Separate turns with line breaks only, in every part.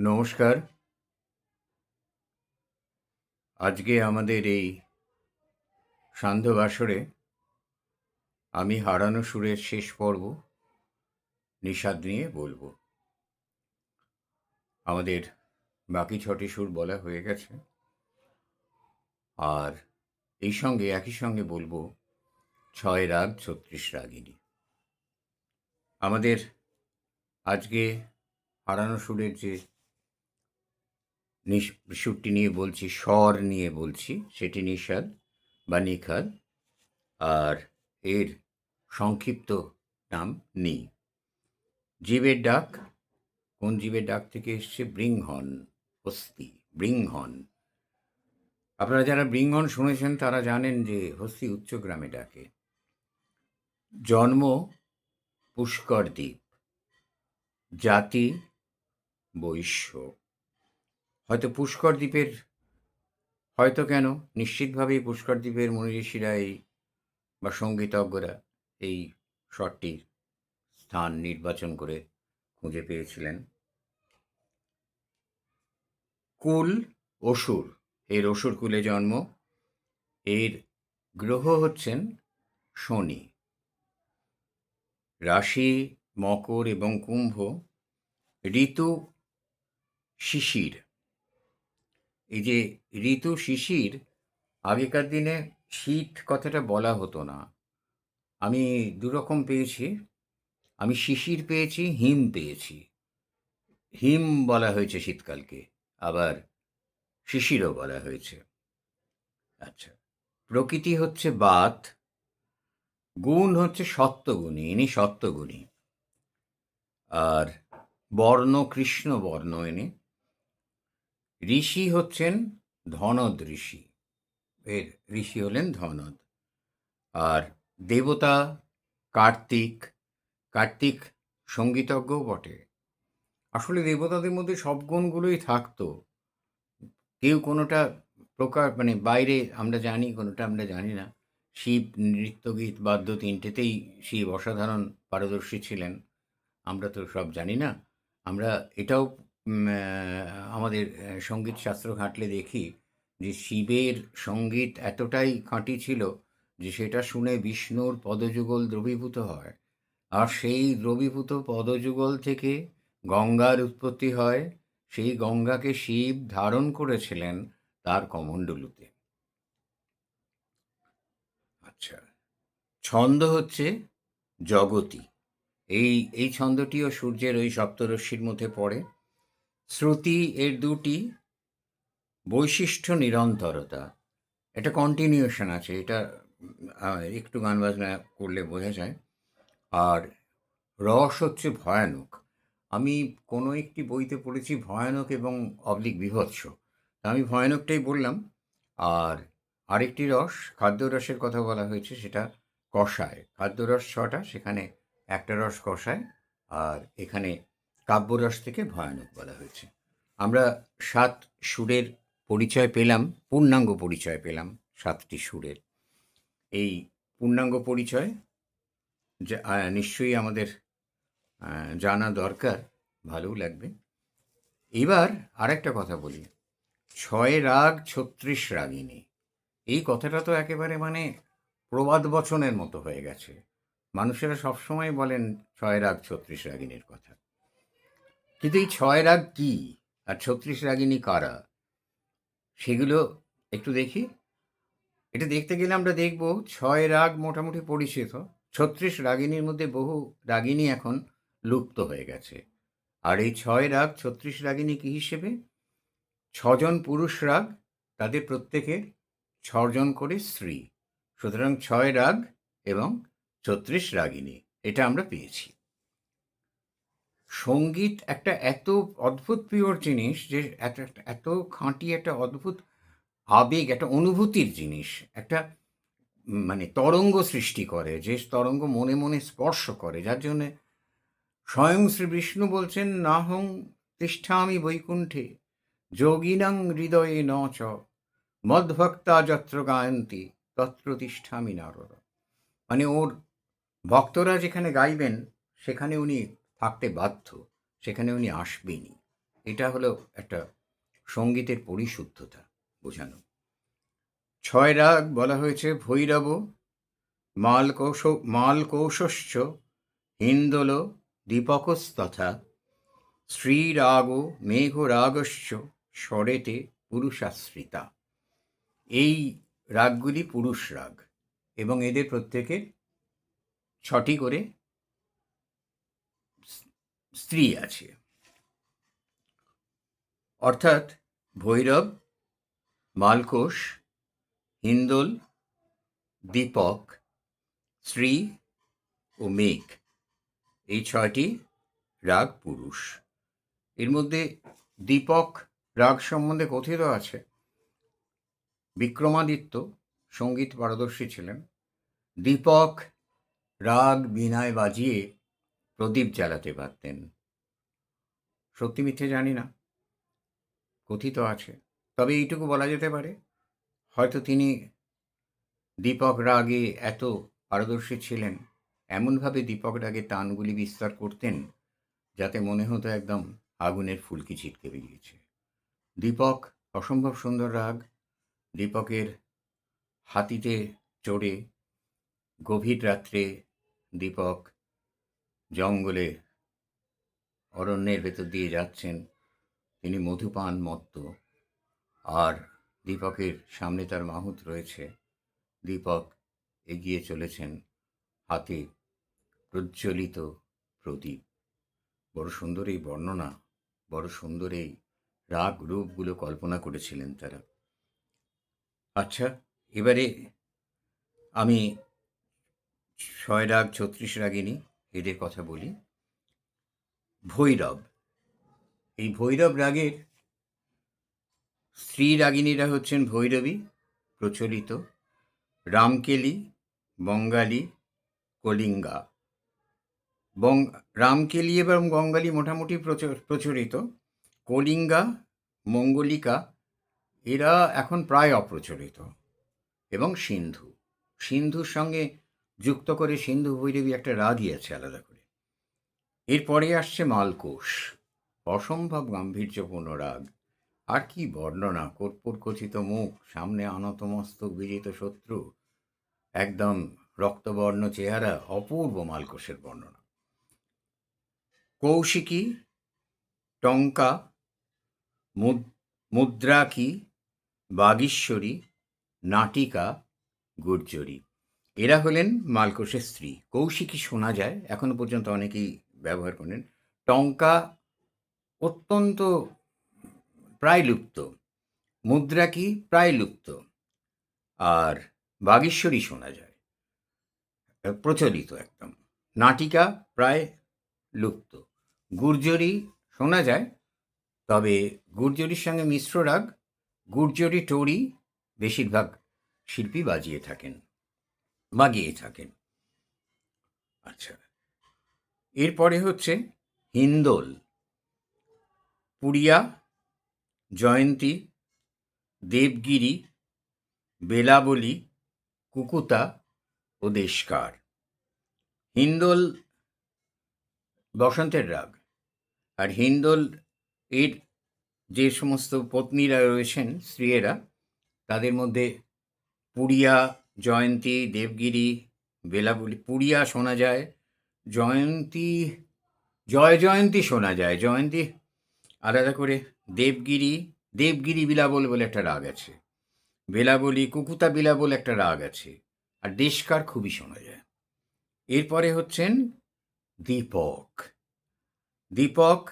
নমস্কার। আজকে আমাদের এই সান্ধ্য বাসরে আমি হারানো সুরের শেষ পর্ব, নিষাদ নিয়ে বলব। আমাদের বাকি ছটি সুর বলা হয়ে গেছে। আর এই সঙ্গে, একই সঙ্গে বলব, ছয় রাগ, ছত্রিশ রাগিনী। আমাদের আজকে হারানো সুরের যে সুরটি নিয়ে বলছি, স্বর নিয়ে বলছি, সেটি নিষাদ বা নিখাদ, আর এর সংক্ষিপ্ত নাম নি জীবের ডাক, কোন জীবের ডাক থেকে এসছে? বৃংহন, হস্তি, বৃংহন। আপনারা যারা বৃংহন শুনেছেন, তারা জানেন যে হস্তি উচ্চগ্রামে ডাকে। জন্ম, পুষ্কর দ্বীপ। জাতি, বৈশ্য। হয়তো পুষ্কর দ্বীপের, হয়তো কেন? নিশ্চিতভাবেই পুষ্কর দ্বীপের মুনি ঋষিরা এই বা সঙ্গীতজ্ঞরা এই শটটির স্থান নির্বাচন করে খুঁজে পেয়েছিলেন। কুল অসুর, এর অসুর কুলে জন্ম। এর গ্রহ হচ্ছেন শনি। রাশি, মকর এবং কুম্ভ, ঋতু শিশির। এই যে ঋতু শিশির, আগেকার দিনে শীত কথাটা বলা হতো না। আমি দুরকম পেয়েছি। আমি শিশির পেয়েছি, হিম পেয়েছি। হিম বলা হয়েছে শীতকালকে, আবার শিশিরও বলা হয়েছে। আচ্ছা প্রকৃতি হচ্ছে বাত, গুণ হচ্ছে সত্যগুণী ইনি সত্যগুণী আর বর্ণ কৃষ্ণ বর্ণ এনে ঋষি হচ্ছেন ধনদ ঋষি। এর ঋষি হলেন ধনদ। আর দেবতা কার্তিক কার্তিক সঙ্গীতজ্ঞও বটে। আসলে দেবতাদের মধ্যে সব গুণগুলোই থাকতো। কেউ কোনোটা প্রকার মানে বাইরে আমরা জানি, কোনোটা আমরা জানি না। শিব নৃত্যগীত বাদ্য তিনটেতেই শিব অসাধারণ পারদর্শী ছিলেন। আমরা তো সব জানি না। আমরা এটাও আমাদের সংগীত শাস্ত্র ঘাঁটলে দেখি যে শিবের সংগীত এতটাই খাঁটি ছিল যে সেটা শুনে বিষ্ণুর পদযুগল দ্রবীভূত হয়। আর সেই দ্রবীভূত পদযুগল থেকে গঙ্গার উৎপত্তি হয়। সেই গঙ্গাকে শিব ধারণ করেছিলেন তার কমণ্ডলুতে। আচ্ছা ছন্দ হচ্ছে জগতি। এই এই ছন্দটিও সূর্যের ওই সপ্তরশ্মির মধ্যে পড়ে। শ্রুতি এর দুটি বৈশিষ্ট্য নিরন্তরতা। এটা কন্টিনিউশন আছে, এটা একটু গান বাজনা করলে বোঝা যায়। আর রস হচ্ছে ভয়ানক। আমি কোনো একটি বইতে পড়েছি ভয়ানক এবং অবলিক বিভৎস। আমি ভয়ানকটাই বললাম। আর আরেকটি রস খাদ্যরসের কথা বলা হয়েছে, সেটা কষায়। খাদ্যরস ছটা, সেখানে একটা রস কষায়। আর এখানে কাব্যরস থেকে ভয়ানক বলা হয়েছে। আমরা সাত সুরের পরিচয় পেলাম, পূর্ণাঙ্গ পরিচয় পেলাম সাতটি সুরের। এই পূর্ণাঙ্গ পরিচয় যা নিশ্চয়ই আমাদের জানা দরকার, ভালোও লাগবে। এবার আরেকটা কথা বলি। ছয় রাগ ছত্রিশ রাগিনী। এই কথাটা তো একেবারে মানে প্রবাদ বচনের মতো হয়ে গেছে। মানুষেরা সবসময় বলেন ছয় রাগ ছত্রিশ রাগিনীর কথা। কিন্তু এই ছয় রাগ কি? আর ছত্রিশ রাগিনী কারা? সেগুলো একটু দেখি। এটা দেখতে গেলে আমরা দেখব, ছয় রাগ মোটামুটি পরিচিত। ছত্রিশ রাগিনীর মধ্যে বহু রাগিনী এখন লুপ্ত হয়ে গেছে। আর এই ছয় রাগ ছত্রিশ রাগিনী কি হিসেবে? ছজন পুরুষ রাগ, তাদের প্রত্যেকের ছজন করে স্ত্রী। সুতরাং ছয় রাগ এবং ছত্রিশ রাগিনী, এটা আমরা পেয়েছি। সংগীত একটা এত অদ্ভুত পিওর জিনিস যে এত এত খাঁটি একটা অদ্ভুত আবেগ, একটা অনুভূতির জিনিস, একটা মানে তরঙ্গ সৃষ্টি করে, যে তরঙ্গ মনে মনে স্পর্শ করে। যার জন্যে স্বয়ং শ্রী বিষ্ণু বলছেন, নাহং তিষ্ঠামি বৈকুণ্ঠে, যোগিনাং হৃদয়ে ন চ, মদ্ভক্তা যত্র গায়ন্তি, তত্র তিষ্ঠামি নারদ। মানে ওর ভক্তরা যেখানে গাইবেন, সেখানে উনি থাকতে বাধ্য, সেখানে উনি আসবেনই। এটা হলো একটা সঙ্গীতের পরিশুদ্ধতা বোঝানো। ছয় রাগ বলা হয়েছে ভৈরব মালকৌশ মালকৌশস্য হিন্দোল দীপকস্তথা শ্রীরাগ মেঘরাগস্য স্বরেতে পুরুষাশ্রিতা। এই রাগগুলি পুরুষ রাগ এবং এদের প্রত্যেকের ছটি করে স্ত্রী আছে। অর্থাৎ ভৈরব, মালকোষ, হিন্দোল, দীপক শ্রী ও মেঘ। এই ছয়টি রাগ পুরুষ। এর মধ্যে দীপক রাগ সম্বন্ধে কথিত আছে। বিক্রমাদিত্য সংগীত পারদর্শী ছিলেন। দীপক রাগ বিনায় বাজিয়ে প্রদীপ জ্বালাতে পারতেন। সত্যি মিথ্যে জানি না। কথিত আছে। তবে এইটুকু বলা যেতে পারে, হয়তো তিনি দীপক রাগে এত পারদর্শী ছিলেন, এমনভাবে দীপক রাগে টানগুলি বিস্তার করতেন, যাতে মনে হতো একদম আগুনের ফুলকি ছিটকে বেরিয়েছে। দীপক, অসম্ভব সুন্দর রাগ। দীপকের হাতিতে চড়ে গভীর রাত্রে দীপক জঙ্গলে অরণ্যের ভেতর দিয়ে যাচ্ছেন তিনি মধুপান মত্ত। আর দীপকের সামনে তার মাহুত রয়েছে। দীপক এগিয়ে চলেছেন হাতে প্রজ্বলিত প্রদীপ। বড় সুন্দর এই বর্ণনা, বড় সুন্দর এই রাগ রূপগুলো কল্পনা করেছিলেন তারা। আচ্ছা এবারে আমি ছয় রাগ, ছত্রিশ রাগিনী এদের কথা বলি। ভৈরব। এই ভৈরব রাগের স্ত্রী রাগিনীরা হচ্ছেন ভৈরবী, প্রচলিত। রামকেলি, বঙ্গালী, কলিঙ্গা। বং, রামকেলি এবং বঙ্গালী মোটামুটি প্রচ- প্রচলিত। কলিঙ্গা, মঙ্গলিকা, এরা এখন প্রায় অপ্রচলিত। এবং সিন্ধু। সিন্ধুর সঙ্গে যুক্ত করে সিন্ধু ভৈরবী একটা রাগই আছে আলাদা করে। এরপরে আসছে মালকোষ। অসম্ভব গাম্ভীর্যপূর্ণ রাগ আর কি বর্ণনা, কর্পূর খচিত মুখ, সামনে আনত মস্তক বিজিত শত্রু। একদম রক্তবর্ণ চেহারা, অপূর্ব মালকোষের বর্ণনা। কৌশিকী, টঙ্কা, মুদ- মুদ্রাকি, বাগীশ্বরী, নাটিকা, গুর্জরী। এরা হলেন মালকোষের স্ত্রী। কৌশিকী শোনা যায়, এখনও পর্যন্ত অনেকেই ব্যবহার করেন। টঙ্কা অত্যন্ত প্রায় লুপ্ত মুদ্রাকি প্রায় লুপ্ত আর বাগীশ্বরী শোনা যায়। প্রচলিত একদম। নাটিকা প্রায় লুপ্ত গুর্জরি শোনা যায়। তবে গুর্জরির সঙ্গে মিশ্র রাগ, গুর্জরি টোরি বেশিরভাগ শিল্পী বাজিয়ে থাকেন, বাগিয়ে থাকেন। আচ্ছা। এরপরে হচ্ছে হিন্দোল, পুরিয়া, জয়ন্তী, দেবগিরি, বেলাবলি, কুকুতা ও দেশকার। হিন্দোল বসন্তের রাগ। আর হিন্দোল এর যে সমস্ত পত্নীরা রয়েছেন, স্ত্রীয়েরা, তাদের মধ্যে পুরিয়া, জয়ন্তী, দেবগিরি, বেলাবলি, পুরিয়া শোনা যায়। জয়ন্তী, জয় জয়ন্তী শোনা যায়। জয়ন্তী, আলাদা করে দেবগিরি দেবগিরি বিলাবল বলে একটা রাগ আছে। বেলাবলি, কুকুতা বিলাবল একটা রাগ আছে। আর দেশকার খুবই শোনা যায়। এরপরে হচ্ছেন দীপক। দীপক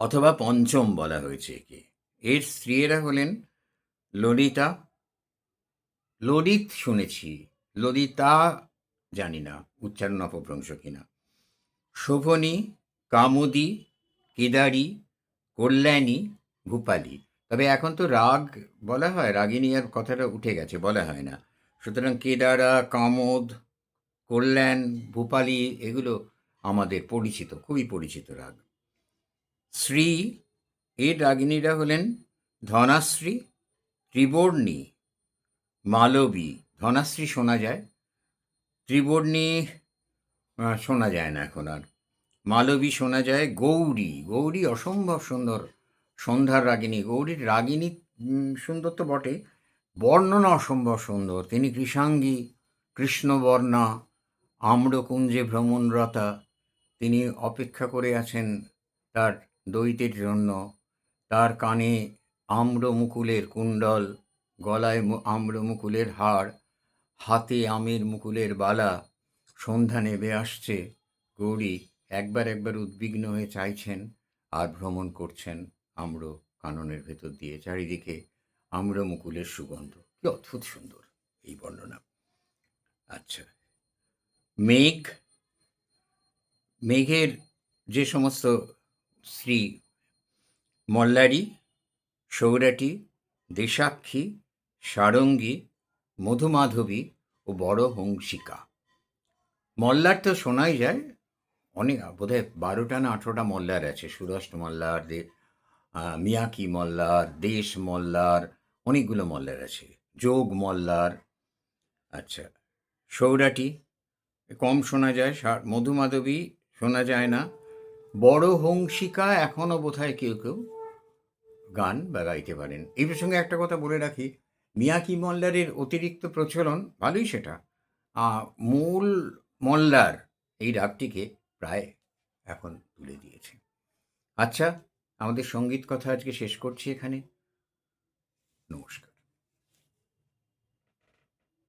অথবা পঞ্চম বলা হয়েছে একে। এর স্ত্রীয়েরা হলেন ললিতা। ললিত শুনেছি। ললিতা জানি না, উচ্চারণ অপভ্রংশ কিনা শোভনী, কামুদি, কেদারি, কল্যাণী, ভূপালী। তবে এখন তো রাগ বলা হয়, রাগিনী আর কথাটা উঠে গেছে, বলা হয় না। সুতরাং কেদারা, কামোদ, কল্যাণ, ভূপালী এগুলো আমাদের পরিচিত, খুবই পরিচিত রাগ। শ্রী, এর রাগিনীরা হলেন ধনাশ্রী, ত্রিবর্ণী, মালবী। ধনাশ্রী শোনা যায়। ত্রিবর্ণী শোনা যায় না এখন আর। মালবী শোনা যায় গৌরী। গৌরী অসম্ভব সুন্দর, সন্ধ্যার রাগিনী। গৌরীর রাগিনী সুন্দর তো বটে। বর্ণনা অসম্ভব সুন্দর। তিনি কৃষাঙ্গী, কৃষ্ণবর্ণা, আম্রকুঞ্জে ভ্রমণরতা। তিনি অপেক্ষা করে আছেন তার দৈতের জন্য। তার কানে আম্রমুকুলের কুণ্ডল, গলায় আম্রমুকুলের হাড়। হাতে আমের মুকুলের বালা, সন্ধ্যা নেবে আসছে, গৌরী একবার একবার উদ্বিগ্ন হয়ে চাইছেন আর ভ্রমণ করছেন আম্র কাননের ভেতর দিয়ে, চারিদিকে আম্র মুকুলের সুগন্ধ। কি অদ্ভুত সুন্দর এই বর্ণনা। আচ্ছা মেঘ, মেঘের যে সমস্ত স্ত্রী, মল্লারি, সৌরাটি, দেশাক্ষী, সারঙ্গী মধুমাধবী ও বড় হংসিকা। মল্লার তো শোনাই যায়। অনেক, বোধহয় বারোটা না আঠেরোটা মল্লার আছে। সুরষ্ট মল্লার, দে মিয়াকি মল্লার, দেশ মল্লার, অনেকগুলো মল্লার আছে। যোগ মল্লার আচ্ছা সৌরাটি, কম শোনা যায় মধুমাধবী শোনা যায় না। বড় হংসিকা এখনও বোধহয় কেউ কেউ গান বা গাইতে পারেন। এই প্রসঙ্গে একটা কথা বলে রাখি মিয়াকি মল্লারের অতিরিক্ত প্রচলন ভালোই সেটা। মূল মল্লার এই রাগটিকে প্রায় এখন তুলে দিয়েছে। আচ্ছা আমাদের সংগীত কথা আজকে শেষ করছি এখানে। নমস্কার।